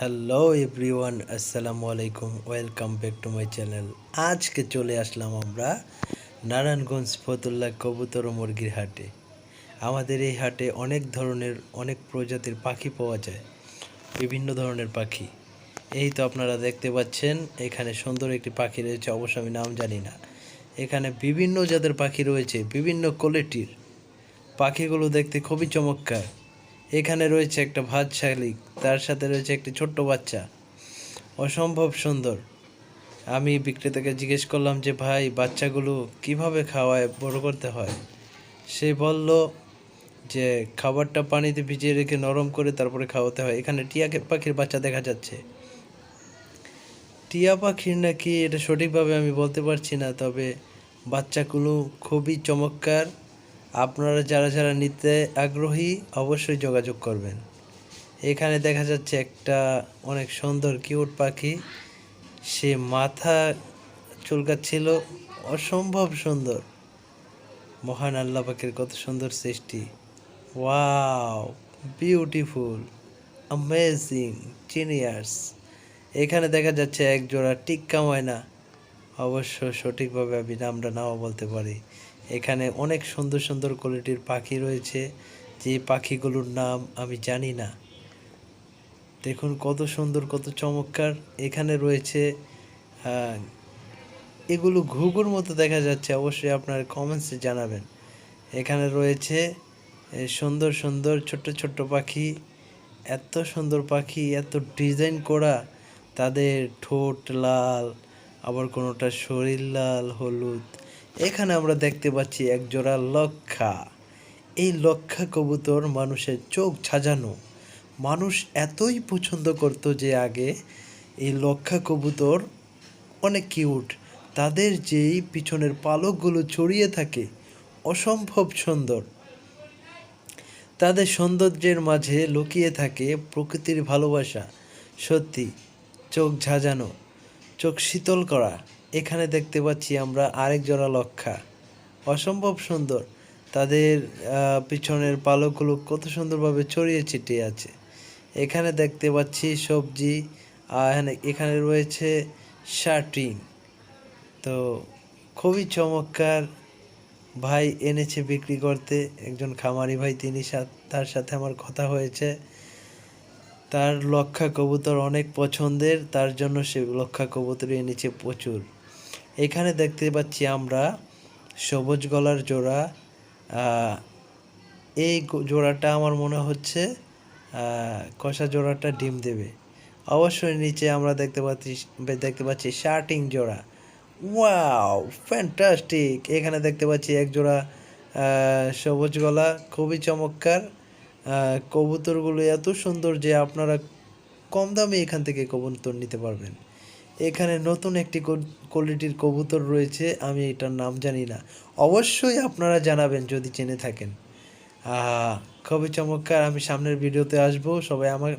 Hello everyone আসসালামু আলাইকুম welcome back to my channel আজকে চলে আসলাম আমরা নারায়ণগঞ্জ ফতুল্লা কবুতর মুরগির হাটে। আমাদের এই হাটে অনেক ধরনের, অনেক প্রজাতির পাখি পাওয়া যায়। বিভিন্ন ধরনের পাখি। এই তো আপনারা দেখতে পাচ্ছেন, এখানে সুন্দর একটি পাখি রয়েছে, অবশ্য আমি নাম জানি না। এখানে বিভিন্ন জাতের পাখি রয়েছে, বিভিন্ন কোয়ালিটির। পাখিগুলো দেখতে খুবই চমৎকার। এখানে রয়েছে একটা ভাত শালিক। তার সাথে রয়েছে একটি ছোট্ট বাচ্চা। অসম্ভব সুন্দর। আমি বিক্রেতাকে জিজ্ঞেস করলাম যে, ভাই, বাচ্চাগুলো কীভাবে খাওয়ায় বড় করতে হয়? সে বলল যে, খাবারটা পানিতে ভিজিয়ে রেখে নরম করে তারপরে খাওয়াতে হয়। এখানে টিয়া পাখির বাচ্চা দেখা যাচ্ছে। টিয়া পাখির নাকি এটা সঠিকভাবে আমি বলতে পারছি না, তবে বাচ্চাগুলো খুবই চমৎকার। আপনারা যারা যারা নিতে আগ্রহী, অবশ্যই যোগাযোগ করবেন। এখানে দেখা যাচ্ছে একটা অনেক সুন্দর কিউট পাখি। সে মাথা চুলকাচ্ছিল। অসম্ভব সুন্দর। মহান আল্লাহ পাখির কত সুন্দর সৃষ্টি। ওয়াও, বিউটিফুল, অ্যামেজিং জিনিয়ার্স এখানে দেখা যাচ্ছে এক জোড়া টিক্কা ময়না। অবশ্য সঠিকভাবে আমি নামটা নাও বলতে পারি। এখানে অনেক সুন্দর সুন্দর কোয়ালিটির পাখি রয়েছে। যে পাখিগুলোর নাম আমি জানি না। দেখুন কত সুন্দর কত চমৎকার। এখানে রয়েছে আহ, এগুলো ঘুঘুর মতো দেখা যাচ্ছে অবশ্যই আপনার কমেন্টসে জানাবেন। এখানে রয়েছে সুন্দর সুন্দর ছোট্ট ছোট্ট পাখি। এত সুন্দর পাখি এত ডিজাইন করা। তাদের ঠোঁট লাল আবার কোনোটা শরীর লাল হলুদ। এখানে আমরা দেখতে পাচ্ছি এক জোড়া লক্ষা। এই লক্ষা কবুতর মানুষের চোখ ছাজানো মানুষ এতই পছন্দ করত যে আগে এই লক্ষা কবুতর অনেক কিউট। তাদের যেই পিছনের পালকগুলো ছড়িয়ে থাকে অসম্ভব সুন্দর। তাদের সৌন্দর্যের মাঝে লুকিয়ে থাকে প্রকৃতির ভালোবাসা। সত্যি, চোখ ঝাঁঝানো, চোখ শীতল করা। এখানে দেখতে পাচ্ছি আমরা আরেক জোড়া লক্ষা অসম্ভব সুন্দর। তাদের পিছনের পালকগুলো কত সুন্দরভাবে ছড়িয়ে ছিটিয়ে আছে। এখানে দেখতে পাচ্ছি সবজি, আর এখানে- এখানে রয়েছে শার্টিং তো খুবই চমৎকার ভাই এনেছে বিক্রি করতে। একজন খামারি ভাই, তিনি তার সাথে আমার কথা হয়েছে। তার লক্ষা কবুতর অনেক পছন্দের, তার জন্য সে লক্ষা কবুতর এনেছে প্রচুর। এখানে দেখতে পাচ্ছি আমরা সবুজ গলার জোড়া। এই জোড়াটা আমার মনে হচ্ছে কষা জোড়াটা ডিম দেবে। অবশ্যই নিচে আমরা দেখতে পাচ্ছি দেখতে পাচ্ছি শার্টিং জোড়া। Wow, fantastic! এখানে দেখতে পাচ্ছি এক জোড়া সবুজ গলা, খুবই চমৎকার। কবুতরগুলো এত সুন্দর যে আপনারা কম দামে এখান থেকে কবুতর নিতে পারবেন। এখানে নতুন একটি কোয়ালিটির কবুতর রয়েছে, আমি এটার নাম জানি না। অবশ্যই আপনারা জানাবেন যদি জেনে থাকেন। খুবই চমৎকার। আমি সামনের ভিডিওতে আসব। সবাই আমার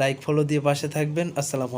লাইক ফলো দিয়ে পাশে থাকবেন। আসসালামু